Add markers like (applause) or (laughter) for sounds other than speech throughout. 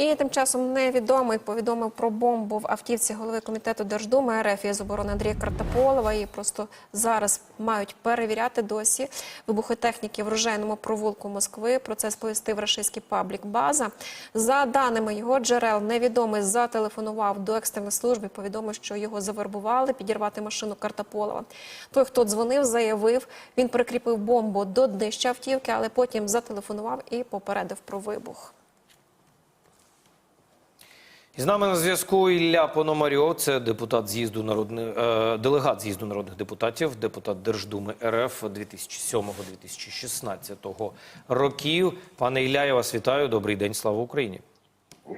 І тим часом невідомий повідомив про бомбу в автівці голови комітету Держдуми РФ із оборони Андрія Картополова. І просто зараз мають перевіряти досі вибухотехніки в рожейному провулку Москви. Про це сповістив рашистський паблік База. За даними його джерел, невідомий зателефонував до екстреної служби. Повідомив, що його завербували підірвати машину Картополова. Той, хто дзвонив, заявив, він прикріпив бомбу до днища автівки, але потім зателефонував і попередив про вибух. І з нами на зв'язку Ілля Пономарьов, це депутат з'їзду народних е, делегат з'їзду народних депутатів, депутат Держдуми РФ 2007-2016 років. Пане Ілля, я вас вітаю. Добрий день, слава Україні.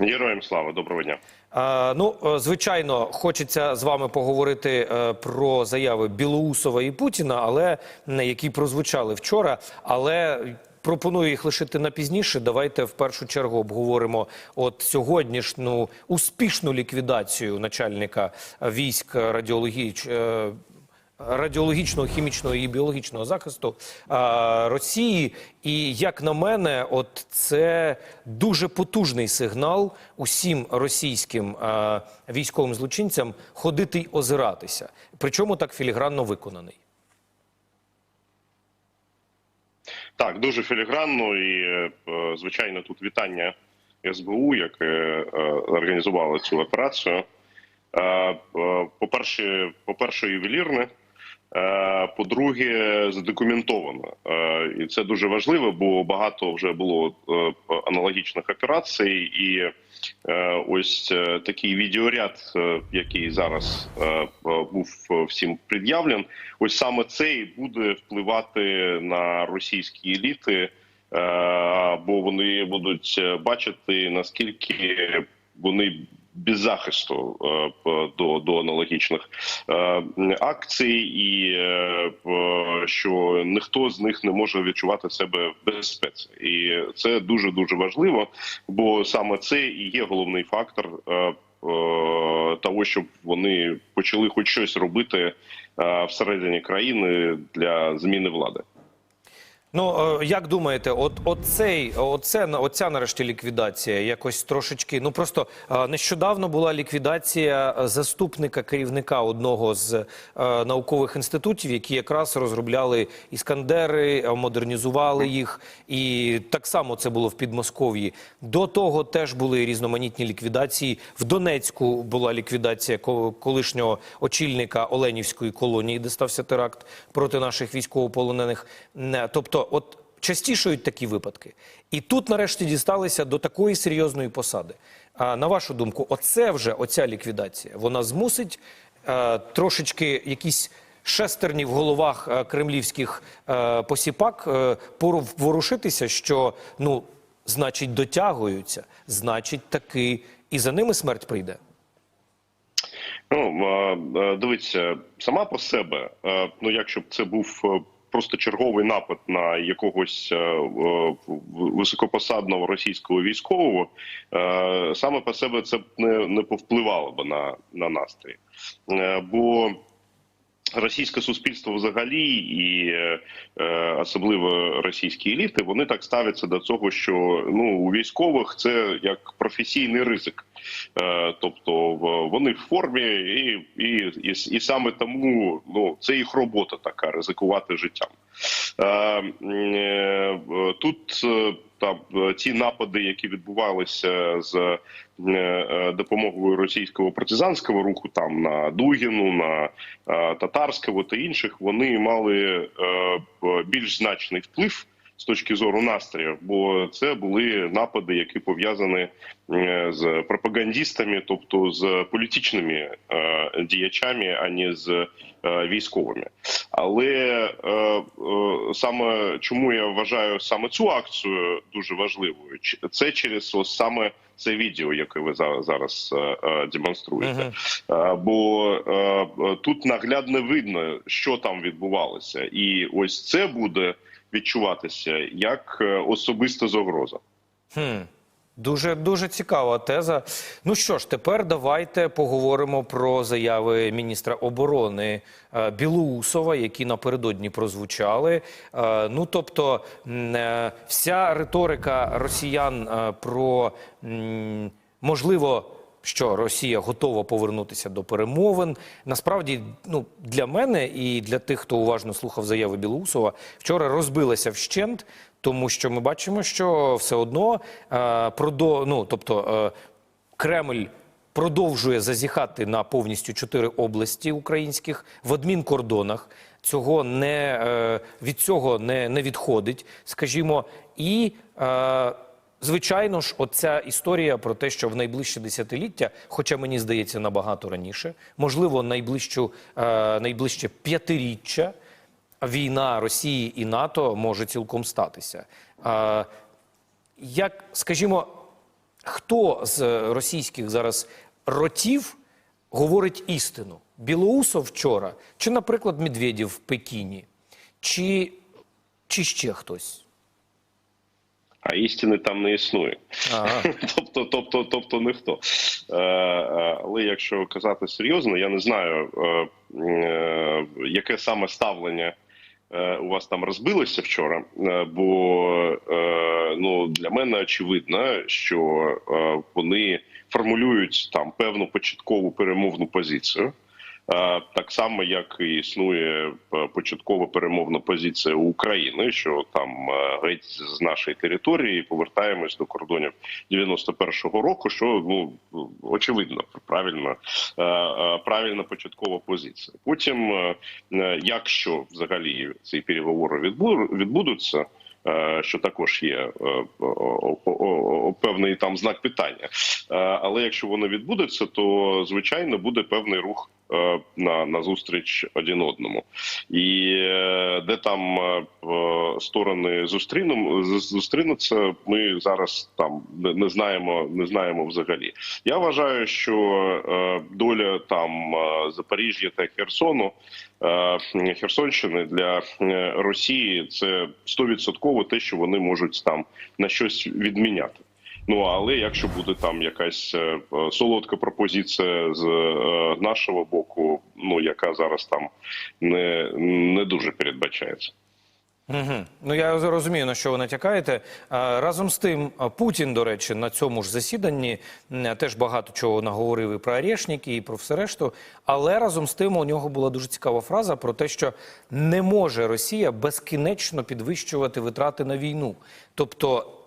Героям слава, доброго дня. Е, ну, е, звичайно, хочеться з вами поговорити е, про заяви Білоусова і Путіна, але які прозвучали вчора. Але пропоную їх лишити на пізніше. Давайте в першу чергу обговоримо от сьогоднішню успішну ліквідацію начальника військ радіологіч. е, радіологічного, хімічного і біологічного захисту а, Росії. І як на мене, от це дуже потужний сигнал усім російським а, військовим злочинцям ходити й озиратися. Причому так філігранно виконаний. Так, дуже філігранно і е, звичайно тут вітання СБУ, яке е, організувало цю операцію. Е, е, По-перше, по-перше, ювелірне. Е, По-друге, задокументовано, Е, і це дуже важливо, бо багато вже було е, аналогічних операцій, і ось такий відеоряд, який зараз був всім пред'явлен, ось саме цей буде впливати на російські еліти, бо вони будуть бачити наскільки вони без захисту е, до, до аналогічних е, акцій, і е, що ніхто з них не може відчувати себе в безпеці, і це дуже дуже важливо, бо саме це і є головний фактор. Того, щоб вони почали хоч щось робити всередині країни для зміни влади. Ну, е, як думаєте, от оцей, оце, оця нарешті ліквідація якось трошечки. Ну просто е, нещодавно була ліквідація заступника керівника одного з е, наукових інститутів, які якраз розробляли іскандери, модернізували їх. І так само це було в Підмосков'ї. До того теж були різноманітні ліквідації. В Донецьку була ліквідація ко- колишнього очільника Оленівської колонії, де стався теракт проти наших військовополонених. Не, Тобто, от частішають такі випадки. І тут, нарешті, дісталися до такої серйозної посади. А на вашу думку, оце вже оця ліквідація, вона змусить е, трошечки якісь шестерні в головах е, кремлівських е, посіпак е, ворушитися, що ну, значить, дотягуються, значить, таки і за ними смерть прийде. Ну е, дивіться, сама по себе. е, Ну, якщо б це був е, просто черговий напад на якогось е, високопосадного російського військового, е, саме по себе це б не, не повпливало б на, на настрій. Е, Бо Російське суспільство взагалі, і е, особливо російські еліти, вони так ставляться до цього, що ну у військових це як професійний ризик. Е, тобто вони в формі, і, і, і, і саме тому ну це їх робота така ризикувати життям. Е, е, Тут там ті напади, які відбувалися з допомогою російського партизанського руху, там на Дугіну, на татарського та інших, вони мали більш значний вплив. З точки зору настроїв, бо це були напади, які пов'язані е, з пропагандистами, тобто з політичними е, діячами, а не з е, військовими. Але саме чому я вважаю саме цю акцію дуже важливою, це через ось саме це відео, яке ви за- зараз демонструєте. Е, Бо тут наглядно видно, що там відбувалося, і ось це буде відчуватися як е, особиста загроза. Хм. Дуже дуже цікава теза. Ну що ж, тепер давайте поговоримо про заяви міністра оборони е, Білоусова, які напередодні прозвучали. Е, Ну тобто, вся риторика росіян про можливо. Що Росія готова повернутися до перемовин. Насправді, ну для мене і для тих, хто уважно слухав заяви Білоусова, вчора розбилася вщент, тому що ми бачимо, що все одно е, продо, ну, тобто е, Кремль продовжує зазіхати на повністю чотири області українських в адмінкордонах. Цього не е, від цього не, не відходить, скажімо, і. Е, Звичайно ж, оця історія про те, що в найближче десятиліття, хоча мені здається набагато раніше, можливо, найближчу, е, найближче п'ятиріччя, війна Росії і НАТО може цілком статися. Е, як, скажімо, хто з російських зараз ротів говорить істину? Білоусов вчора, чи, наприклад, Медведєв в Пекіні, чи, чи ще хтось? А істини там не існує. Ага. (laughs) тобто, тобто, тобто ніхто. Е, е, але якщо казати серйозно, я не знаю, е, яке саме ставлення у вас там розбилося вчора. Бо ну, для мене очевидно, що вони формулюють там певну початкову перемовну позицію. Е, Так само, як і існує е, початкова перемовна позиція України, що там е, геть з нашої території повертаємось до кордонів 91-го року. Що ну очевидно, правильно правильна початкова позиція. Потім, якщо взагалі ці переговори відбу- відбудуться. Що також є певний там знак питання, але якщо воно відбудеться, то звичайно буде певний рух на, на зустріч один одному, і е, де там е, е, сторони зустрінем з- зустрінуться, ми зараз там не, знаємо, не знаємо взагалі. Я вважаю, що е, доля там е, Запоріжжя та Херсону. е, Херсонщини для е, Росії це стовідсотково те, що вони можуть там на щось відміняти. Ну але якщо буде там якась е, е, солодка пропозиція з е, нашого боку, ну яка зараз там не, не дуже передбачається. Угу. Ну я розумію, на що ви натякаєте. Разом з тим, Путін, до речі, на цьому ж засіданні теж багато чого наговорив і про Орешники, і про все решту. Але разом з тим у нього була дуже цікава фраза про те, що не може Росія безкінечно підвищувати витрати на війну. Тобто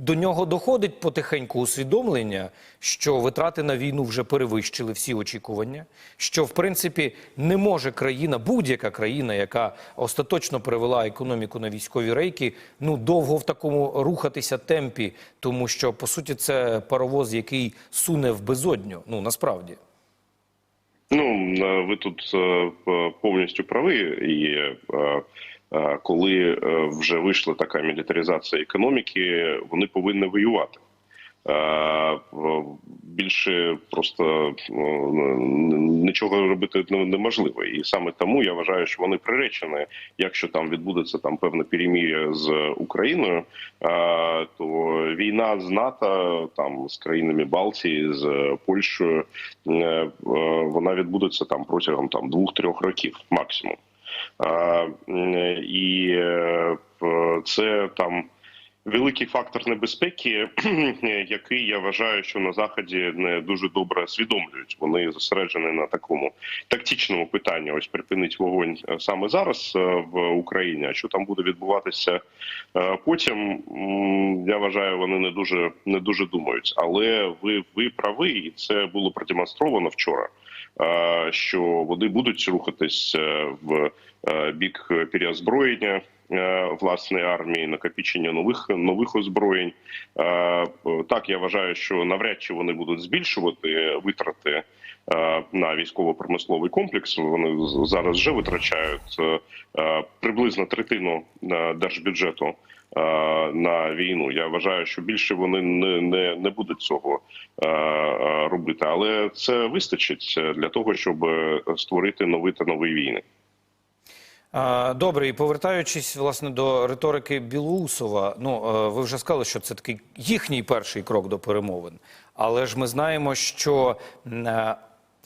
до нього доходить потихеньку усвідомлення, що витрати на війну вже перевищили всі очікування. Що в принципі не може країна, будь-яка країна, яка остаточно перевела економіку на військові рейки, ну довго в такому рухатися темпі, тому що по суті це паровоз, який суне в безодню. Ну насправді. Ну е, ви тут е, повністю праві, і е, коли е, вже вийшла така мілітаризація економіки, вони повинні воювати. Е, Більше просто ну, нічого робити неможливо, і саме тому я вважаю, що вони приречені. Якщо там відбудеться там певне перемір'я з Україною, е, то війна з НАТО, там з країнами Балтії, з Польщею, е, е, вона відбудеться там протягом там двох-трьох років максимум. І е, це там великий фактор небезпеки, (clears throat) який я вважаю, що на заході не дуже добре усвідомлюють. Вони зосереджені на такому тактичному питанні. Ось припинить вогонь е, саме зараз е, в Україні. А що там буде відбуватися е, потім? Я вважаю, вони не дуже не дуже думають. Але ви, ви праві, і це було продемонстровано вчора. Що вони будуть рухатись в бік переозброєння власної армії, накопичення нових нових озброєнь. Е, Так я вважаю, що навряд чи вони будуть збільшувати витрати е, на військово-промисловий комплекс. Вони зараз вже витрачають е, е, приблизно третину е, держбюджету. е, На війну я вважаю, що більше вони не, не, не будуть цього е, е, робити, але це вистачить для того, щоб створити нові та нові війни. Добре, і повертаючись власне до риторики Білоусова, ну е, ви вже сказали, що це такий їхній перший крок до перемовин. Але ж ми знаємо, що е,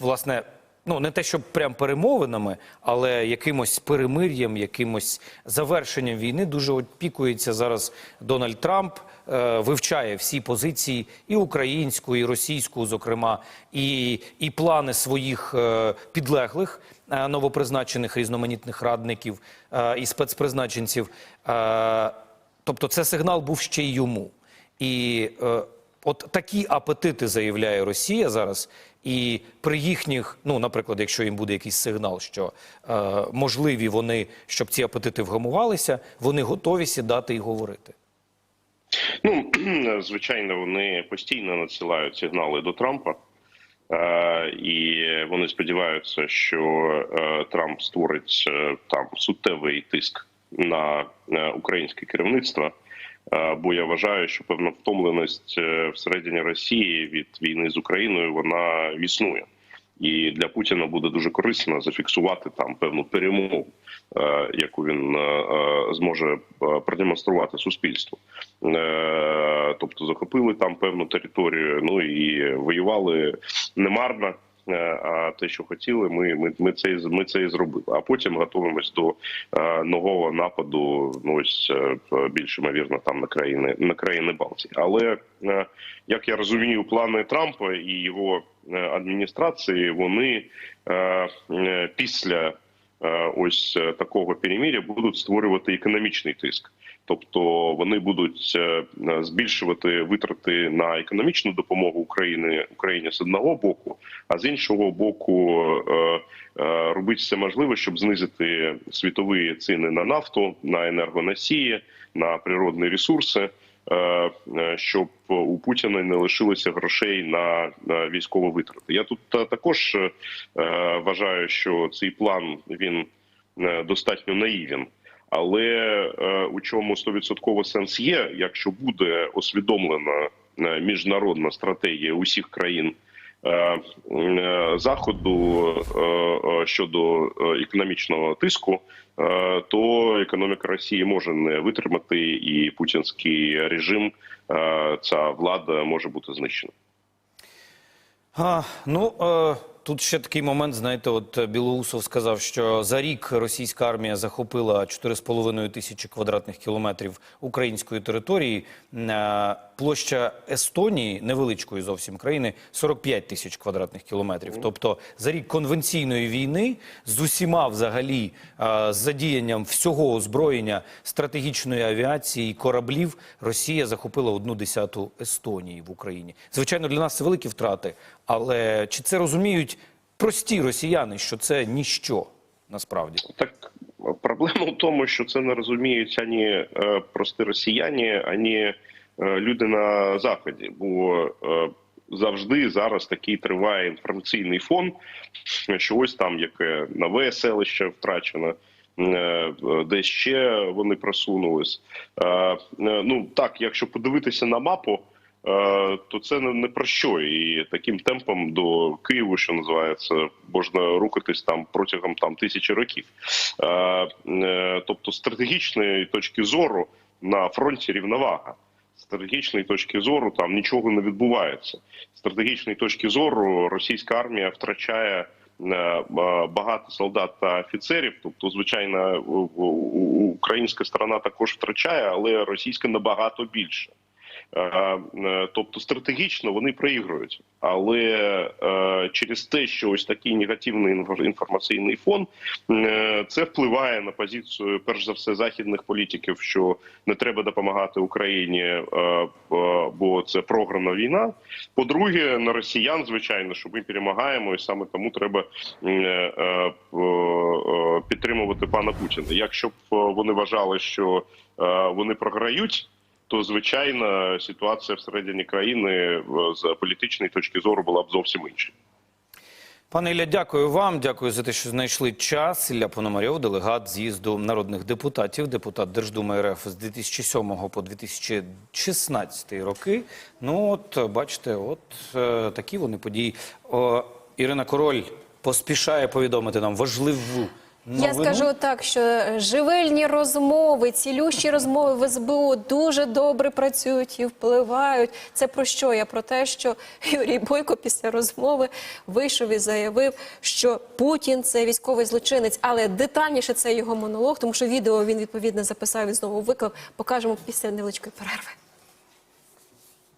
власне. Ну, не те, щоб прям перемовинами, але якимось перемир'ям, якимось завершенням війни дуже опікується зараз Дональд Трамп, е, вивчає всі позиції і українську, і російську, зокрема, і, і плани своїх підлеглих новопризначених різноманітних радників е, і спецпризначенців. Е, тобто, це сигнал був ще й йому. І е, от такі апетити заявляє Росія зараз. І при їхніх, ну, наприклад, якщо їм буде якийсь сигнал, що е, можливі вони, щоб ці апетити вгамувалися, вони готові сідати і говорити. Ну (clears throat) звичайно, вони постійно надсилають сигнали до Трампа, е, і вони сподіваються, що е, Трамп створить е, там суттєвий тиск на е, українське керівництво. Е, Бо я вважаю, що певна втомленість е, всередині Росії від війни з Україною вона існує. І для Путіна буде дуже корисно зафіксувати там певну перемогу, е, яку він е, е, зможе продемонструвати суспільству. Тобто захопили там певну територію, ну і воювали немарно. А те, що хотіли, ми, ми, ми це ми це і зробили. А потім готуємось до е, нового нападу. Ну ось е, більш ймовірно там на країни на країни Балтії. Але е, як я розумію, плани Трампа і його адміністрації вони після ось такого переміря будуть створювати економічний тиск. Тобто вони будуть е, збільшувати витрати на економічну допомогу України Україні з одного боку, а з іншого боку е, е, все можливе, щоб знизити світові ціни на нафту, на енергоносії, на природні ресурси. е, е, Щоб у Путіна не лишилося грошей на, військові витрати. Я тут також е, вважаю, що цей план він е, достатньо наївен. Але е, у чому 100% сенс є, якщо буде усвідомлена е, міжнародна стратегія усіх країн е, е, заходу е, е, щодо економічного тиску, е, то економіка Росії може не витримати, і путінський режим, е, ця влада може бути знищена. А, ну, е, тут ще такий момент, знаєте, от е, Білоусов сказав, що за рік російська армія захопила 4,5 тисячі квадратних кілометрів української території. Площа Естонії, невеличкої зовсім країни, 45 тисяч квадратних кілометрів. Тобто за рік конвенційної війни з усіма взагалі е, з задіянням всього озброєння стратегічної авіації і кораблів Росія захопила одну десяту Естонії в Україні. Звичайно, для нас це великі втрати, але чи це розуміють прості росіяни, що це ніщо насправді? Так проблема в тому, що це не розуміють ані е, прості росіяни, ані люди на заході. Бо е, завжди зараз такий триває інформаційний фон, що ось там яке нове селище втрачено. е, Де ще вони просунулись? Е, е, Ну так, якщо подивитися на мапу, е, то це не, про що. І таким темпом до Києву, що називається, можна рухатись там протягом там тисячі років. Е, е, Тобто, стратегічної точки зору на фронті рівновага. Стратегічної точки зору там нічого не відбувається. З стратегічної точки зору російська армія втрачає е, е, багато солдат та офіцерів. Тобто, звичайно, українська сторона також втрачає, але російська набагато більше. Е, е, Тобто стратегічно вони проігрують, але е, через те, що ось такий негативний інфор- інформаційний фон, це впливає на позицію, перш за все, західних політиків, що не треба допомагати Україні, бо це програна війна. По-друге, на росіян, звичайно, що ми перемагаємо, і саме тому треба підтримувати пана Путіна. Якщо б вони вважали, що вони програють то звичайно ситуація всередині країни з політичної точки зору була б зовсім інша. Пане Ілля, дякую вам. Дякую за те, що знайшли час. Ілля Пономарьов, делегат з'їзду народних депутатів, депутат Держдуми РФ з 2007 по 2016 роки. Ну от бачите, от е, такі вони події. О, Ірина Король поспішає повідомити нам важливу Я скажу так, що е, живильні розмови, цілющі розмови в СБУ дуже добре працюють і впливають. Це про що? Я про те, що (laughs) Юрій Бойко після розмови вийшов і заявив, що Путін це військовий злочинець, але детальніше це його монолог, тому що відео він відповідно записав і знову виклав. Покажемо після невеличкої перерви.